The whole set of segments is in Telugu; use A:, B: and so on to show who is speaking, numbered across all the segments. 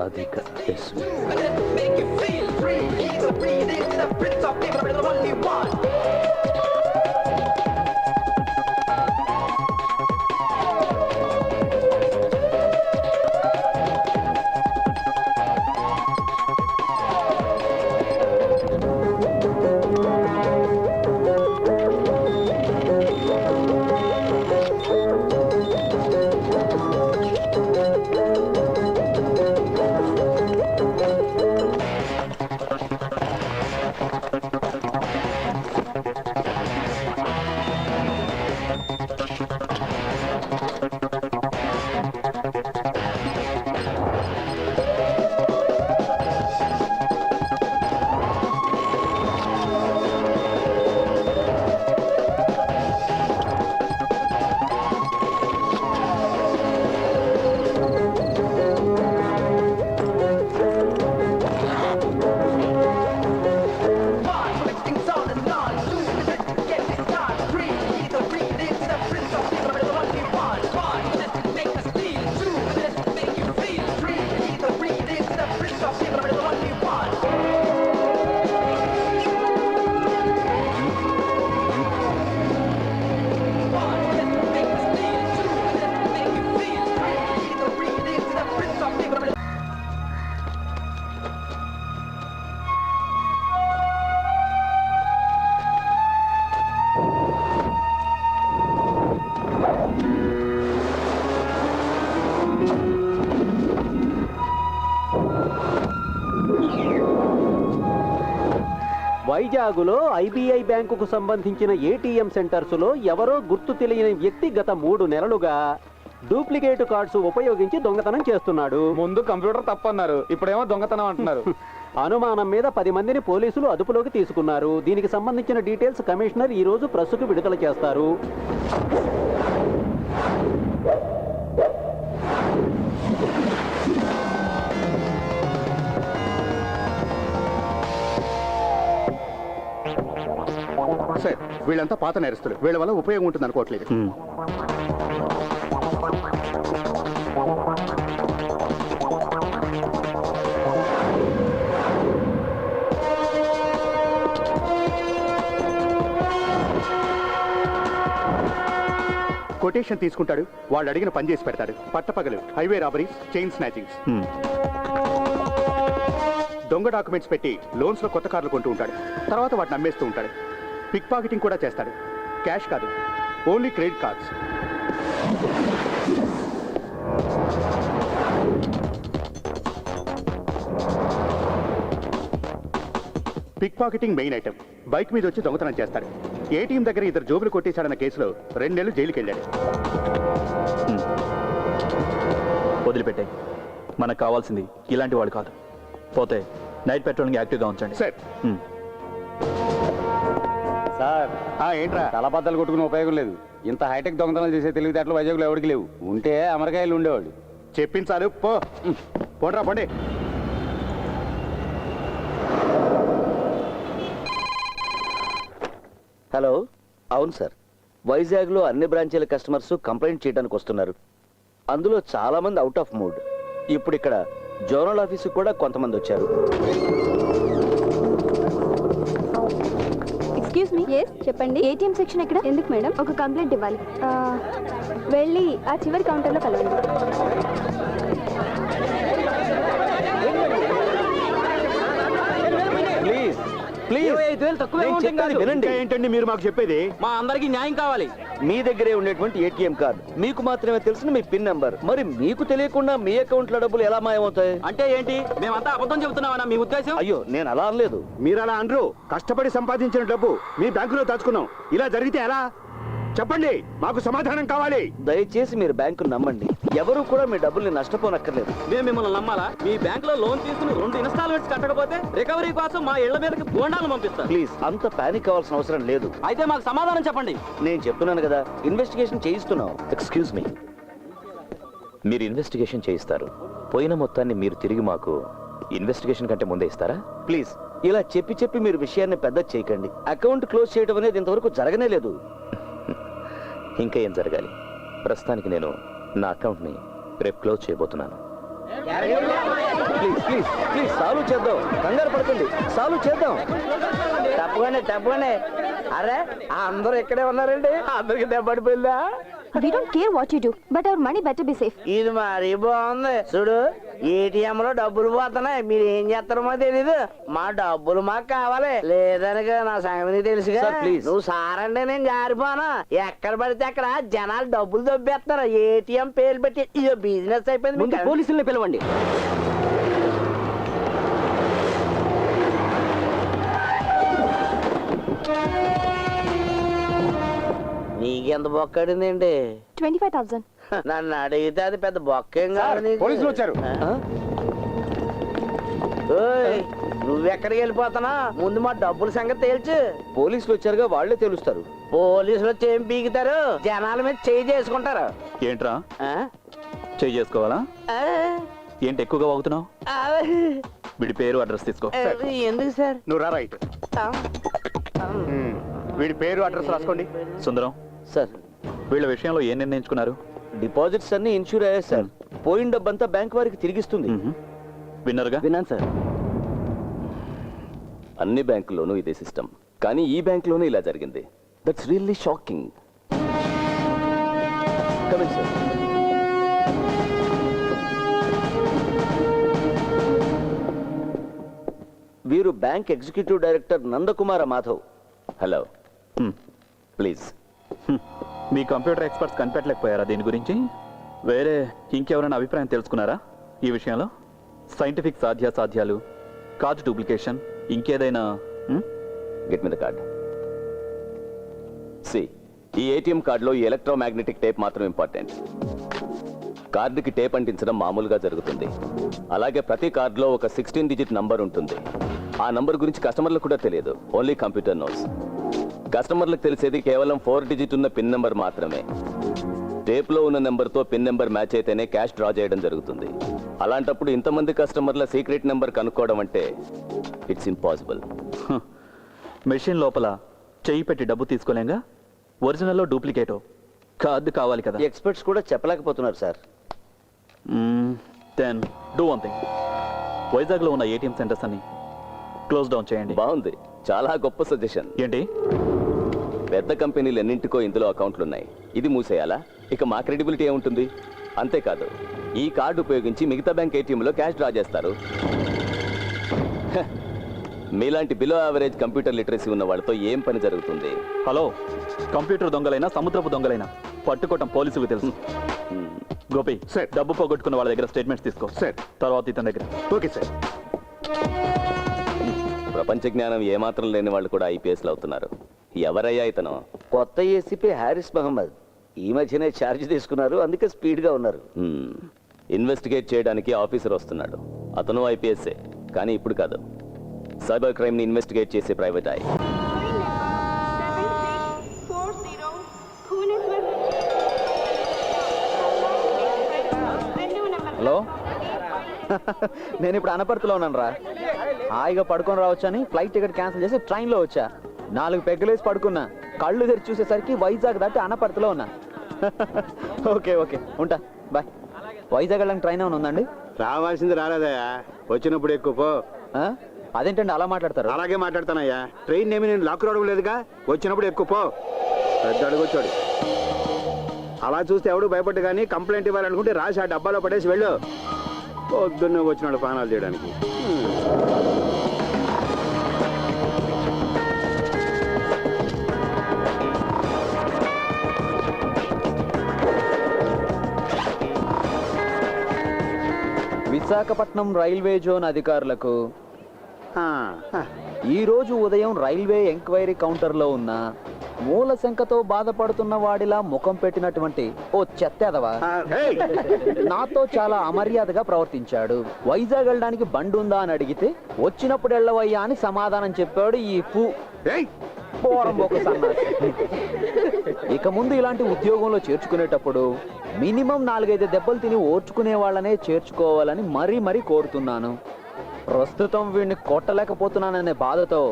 A: radic esse.
B: వైజాగులో ఐబీఐ బ్యాంకుకు సంబంధించిన ఏటీఎం సెంటర్స్లో ఎవరో గుర్తు తెలియని వ్యక్తి గత మూడు నెలలుగా డూప్లికేట్ కార్డ్స్ ఉపయోగించి దొంగతనం చేస్తున్నాడు.
C: ముందు కంప్యూటర్ తప్పన్నారు ఇప్పుడేమో దొంగతనం అంటున్నారు.
B: అనుమానం మీద పది మందిని పోలీసులు అదుపులోకి తీసుకున్నారు. దీనికి సంబంధించిన డీటెయిల్స్ కమిషనర్ ఈ రోజు ప్రెస్సుకు విడుదల చేస్తారు.
D: సార్ వీళ్ళంతా పాత నేరస్తులు. వీళ్ళ వల్ల ఉపయోగం ఉంటుంది అనుకోవట్లేదు. కొటేషన్ తీసుకుంటాడు వాళ్ళు అడిగిన పని చేసి పెడతాడు. పట్టపగలు హైవే రాబరీస్ చైన్ స్నాచింగ్స్. దొంగ డాక్యుమెంట్స్ పెట్టి లోన్స్లో కొత్త కార్లు కొంటూ ఉంటాడు. తర్వాత వాటిని అమ్మేస్తూ ఉంటాడు. పిక్ పాకెటింగ్ కూడా చేస్తాడు. క్యాష్ కాదు. Only credit cards. Pickpocketing main item bike మీద వచ్చి దొంగతనం చేస్తాడు. ఏటీఎం దగ్గర ఇద్దరు జోబులు కొట్టేశాడన్న కేసులో రెండు నెలలు జైలుకి వెళ్ళాడు
E: వదిలిపెట్టాయి మనకు కావాల్సింది ఇలాంటి వాడు కాదు. పోతే నైట్ పెట్రోలింగ్ యాక్టివ్గా ఉంచండి.
D: సార్.
F: సార్.
D: ఆ, ఏంట్రా?
F: తలబద్దలు కొట్టుకునే ఉపయోగం లేదు. ఇంత హైటెక్ దొంగతనాలు చేసే తెలివితేటలు వైజాగ్లో ఎవరికి లేవు. ఉంటే అమెరికాయలు ఉండేవాడు
D: చెప్పించాలు పో. పోండ్రా పోండి.
G: హలో అవును సార్. వైజాగ్లో అన్ని బ్రాంచీల కస్టమర్స్ కంప్లైంట్ చేయడానికి వస్తున్నారు. అందులో చాలా మంది అవుట్ ఆఫ్ మూడ్ ఇప్పుడు ఇక్కడ జోనల్ ఆఫీసు కూడా కొంతమంది వచ్చారు.
H: ఎక్స్క్యూజ్ మీ ఎస్ చెప్పండి. ఏటీఎం సెక్షన్ ఎక్కడ? ఎందుకు మేడం? ఒక కంప్లైంట్ ఇవ్వాలి. వెళ్ళి ఆ చివరి కౌంటర్లో కలవండి.
G: ప్లీజ్ ప్లీజ్ వినండి.
D: ఇంకా ఏంటండి మీరు మాకు చెప్పేది?
I: మా అందరికి న్యాయం కావాలి.
G: మీ దగ్గరే ఉండేటువంటి ఏటీఎం కార్డు మీకు మాత్రమే తెలిసిన మీ పిన్ నెంబర్. మరి మీకు తెలియకుండా మీ అకౌంట్లో డబ్బులు ఎలా మాయమవుతాయి?
I: అంటే ఏంటి? మేమంతా అబద్ధం చెబుతున్నామన్నా మీ ఉద్దేశం?
G: అయ్యో నేను అలా అనలేదు.
D: మీరు అలా అనరు. కష్టపడి సంపాదించిన డబ్బు మీ బ్యాంకులో దాచుకున్నాం. ఇలా జరిగితే ఎలా? చెప్పండి మాకు సమాధానం కావాలి.
G: దయచేసి మీరు బ్యాంకు నమ్మండి. ఎవరు కూడా మీ డబ్బుల్ని నష్టపోనక్కర్లేదు.
I: మేము మిమ్మల్ని నమ్మాలా? మీ బ్యాంక్లో లోన్ తీసుకుని రెండు ఇన్స్టాల్మెంట్స్ కట్టకపోతే రికవరీ కోసం మా ఇళ్ళ మీదకి బోండాలు పంపిస్తారు
G: ప్లీజ్ అంత పానిక్ అవ్వాల్సిన అవసరం లేదు.
I: అయితే మాకు సమాధానం చెప్పండి.
G: నేను చెప్తున్నాను కదా ఇన్వెస్టిగేషన్ చేయిస్తున్నాం
J: ఎక్స్క్యూజ్ మీ. మీరు ఇన్వెస్టిగేషన్ చేయిస్తారు. పోయిన మొత్తాన్ని మీరు తిరిగి మాకు ఇన్వెస్టిగేషన్ కంటే ముందే ఇస్తారా?
G: ప్లీజ్. ఇలా చెప్పి చెప్పి మీరు విషయాన్ని పెద్ద చేయకండి. అకౌంట్ క్లోజ్ చేయడం అనేది ఇంతవరకు జరగనే లేదు.
J: ఇంకా ఏం జరగాలి? ప్రస్తుతానికి నేను నా అకౌంట్ని రేపు క్లోజ్ చేయబోతున్నాను.
G: ప్లీజ్ ప్లీజ్ ప్లీజ్ సాల్వ్ చేద్దాం. కంగారు పడకండి సాల్వ్ చేద్దాం.
I: తప్పగానే తప్పగానే. అరే అందరూ ఇక్కడే ఉన్నారండి. అందరికి దెబ్బడిపోయిందా
H: we don't care what you do but our money better be safe
I: ఇది మరీ బాగుంది. చూడు ఏటీఎం లో డబ్బులు పోతున్నాయి. మీరు ఏం చేస్తారో మాకు తెలీదు. మా డబ్బులు మాకు కావాలి. లేదనక నా సంగతి
G: please.
I: నువ్వు సారంటే నేను జారిపోను. ఎక్కడ పడితే అక్కడ జనాలు డబ్బులు దొబ్బేస్తారు. ఏటీఎం పేరు పెట్టి ఇదో బిజినెస్ అయిపోయింది
G: ముందు పోలీసుల్ని పిలవండి.
I: నీకెంత బొక్కడిందండి
H: ట్వంటీ ఫైవ్ థౌసండ్.
I: నన్ను అడిగితే అది పెద్ద బొక్కేం కాదు నీకు.
D: పోలీసులు వచ్చారు.
I: నువ్వెక్కడికి వెళ్ళిపోతానా? ముందు మా డబ్బుల సంగతి తేల్చు.
G: పోలీసులు వచ్చారుగా వాళ్ళే తెలుస్తారు.
I: పోలీసులు వచ్చి ఏం పీకుతారు? జనాల మీద చేయి చేసుకుంటారు.
E: ఏంట్రా?
I: ఆ?
E: చేయి చేసుకోవాలా? ఏంటి ఎక్కువగా వాగుతున్నావు? వీడి పేరు అడ్రస్ తీసుకో.
I: ఎందుకు సార్?
D: నువ్వు రా రైట్. వీడి పేరు అడ్రస్ రాసుకోండి.
E: సుందరం
G: సార్.
E: వీళ్ళ విషయంలో ఏం నిర్ణయించుకున్నారు?
G: డిపాజిట్స్ అన్ని ఇన్సూర్ అయ్యాయి సార్. పోయిన డబ్బంతా బ్యాంక్ వారికి తిరిగిస్తుంది.
E: విన్నరుగా?
G: విన్నాను సార్.
J: అన్ని బ్యాంకుల్లోనూ ఇదే సిస్టమ్. కానీ ఈ బ్యాంకులోనే ఇలా జరిగింది. That's really shocking
G: coming sir వీరు bank executive director Nandakumara Madhav.
J: Hello. Please
E: hmm. మీ కంప్యూటర్ ఎక్స్పర్ట్స్ కనిపెట్టలేకపోయారా దీని గురించి? వేరే ఇంకెవరైనా అభిప్రాయం తెలుసుకున్నారా ఈ విషయంలో? సైంటిఫిక్ సాధ్యాసాధ్యాలు కార్డు డూప్లికేషన్ ఇంకేదైనా
J: get me the card see ఈ ఏటీఎం కార్డులో ఈ ఎలక్ట్రోమాగ్నెటిక్ టేప్ మాత్రం ఇంపార్టెంట్ కార్డుకి టేప్ అంటించడం మామూలుగా జరుగుతుంది. అలాగే ప్రతి కార్డులో ఒక సిక్స్టీన్ డిజిట్ నంబర్ ఉంటుంది. ఆ నంబర్ గురించి కస్టమర్లకు కూడా తెలియదు. ఓన్లీ కంప్యూటర్ నోట్స్ కస్టమర్లకు తెలిసేది కేవలం ఫోర్ డిజిట్ ఉన్న పిన్ నెంబర్ మాత్రమే. టేప్లో ఉన్న నెంబర్తో పిన్ నెంబర్ మ్యాచ్ అయితేనే క్యాష్ డ్రా చేయడం జరుగుతుంది. అలాంటప్పుడు ఇంతమంది కస్టమర్ల సీక్రెట్ నెంబర్ కనుక్కోవడం అంటే ఇట్స్ ఇంపాసిబుల్.
E: మెషిన్ లోపల చెయ్యి పెట్టి డబ్బు తీసుకోలేంగా? ఒరిజినల్లో డూప్లికేటో. కార్డు కావాలి కదా.
G: ఎక్స్పర్ట్స్ కూడా చెప్పలేకపోతున్నారు sir.
E: Then do one thing. వైజాగ్లో ఉన్న ఏటీఎం సెంటర్స్ అన్ని క్లోజ్ డౌన్ చేయండి.
J: బాగుంది. చాలా గొప్ప సజెషన్.
E: ఏంటి?
J: పెద్ద కంపెనీలు ఎన్నింటికో ఇందులో అకౌంట్లు ఉన్నాయి ఇది మూసేయాలా? ఇక మా క్రెడిబిలిటీ ఏముంటుంది? అంతేకాదు ఈ కార్డు ఉపయోగించి మిగతా బ్యాంక్ ఏటీఎంలో క్యాష్ డ్రా చేస్తారు. హ, మీలాంటి బిలో యావరేజ్ కంప్యూటర్ లిటరసీ ఉన్న వాళ్ళతో ఏం పని జరుగుతుంది?
E: హలో కంప్యూటర్ దొంగలైనా సముద్రపు దొంగలైనా పట్టుకోవటం పోలీసులకు తెలుసు. గోపి
D: Sir.
E: డబ్బు పోగొట్టుకున్న వాళ్ళ దగ్గర స్టేట్మెంట్స్ తీసుకో.
D: Sir.
E: తర్వాత ఇతని దగ్గర.
D: Okay sir.
J: ప్రపంచ జ్ఞానం ఏమాత్రం లేని వాళ్ళు కూడా ఐపీఎస్లు అవుతున్నారు. ఎవరయ్యా ఇతను?
G: కొత్త ఏసీపీ హ్యారిస్ మహమ్మద్. ఈ మధ్యనే ఛార్జ్ తీసుకున్నారు అందుకే స్పీడ్గా ఉన్నారు.
J: ఇన్వెస్టిగేట్ చేయడానికి ఆఫీసర్ వస్తున్నాడు. అతను ఐపీఎస్ఏ కానీ ఇప్పుడు కాదు. సైబర్ క్రైమ్ని ఇన్వెస్టిగేట్ చేసే ప్రైవేట్ ఐ
K: హలో? నేను ఇప్పుడు అనపర్తిలో ఉన్నాను రా హాయిగా పడుకొని రావచ్చు అని ఫ్లైట్ టికెట్ క్యాన్సిల్ చేసి ట్రైన్లో వచ్చా. నాలుగు పెగ్గలేసి పడుకున్నా. కళ్ళు తెరిచి చూసేసరికి వైజాగ్ దాటి అనపర్తిలో ఉన్నా. Okay okay. ఉంటా. బాయ్. వైజాగ్ వెళ్ళడానికి ట్రైన్ ఏమైనా ఉందండి?
D: రావాల్సింది రాలేదయా వచ్చినప్పుడు ఎక్కువ పో.
K: ఆ? అదేంటండి అలా మాట్లాడతారు?
D: అలాగే మాట్లాడతానయ్యా. ట్రైన్ ఏమి నేను లాక్ రావడం లేదుగా? వచ్చినప్పుడు ఎక్కువ పో. పెద్ద అడుగొచ్చాడు అలా చూస్తే ఎవడు భయపడ్డు కానీ కంప్లైంట్ ఇవ్వాలనుకుంటే రాసి ఆ డబ్బాలో పడేసి వెళ్ళు. పొద్దున్నే వచ్చినాడు పానాలు చేయడానికి
K: విశాఖపట్నం రైల్వే జోన్ అధికారులకు
D: ఆ, ఆ.
K: ఈ రోజు ఉదయం రైల్వే ఎంక్వైరీ కౌంటర్లో ఉన్న మూల శంకతో బాధపడుతున్న వాడిలా ముఖం పెట్టినటువంటి ఓ చెత్తెదవా! నాతో చాలా అమర్యాదగా ప్రవర్తించాడు వైజాగ్ వెళ్ళడానికి బండి ఉందా అని అడిగితే వచ్చినప్పుడు వెళ్ళవయ్యా అని సమాధానం చెప్పాడు ఈ పు ఇక ముందు ఇలాంటి ఉద్యోగంలో చేర్చుకునేటప్పుడు మినిమం నాలుగైదు దెబ్బలు తిని ఓర్చుకునే వాళ్ళనే చేర్చుకోవాలని మరీ మరీ కోరుతున్నాను. ప్రస్తుతం వీడిని కొట్టలేకపోతున్నాననే బాధతో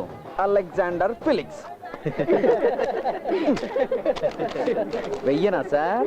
K: అలెగ్జాండర్ ఫిలిక్స్. వెయ్యనా sir?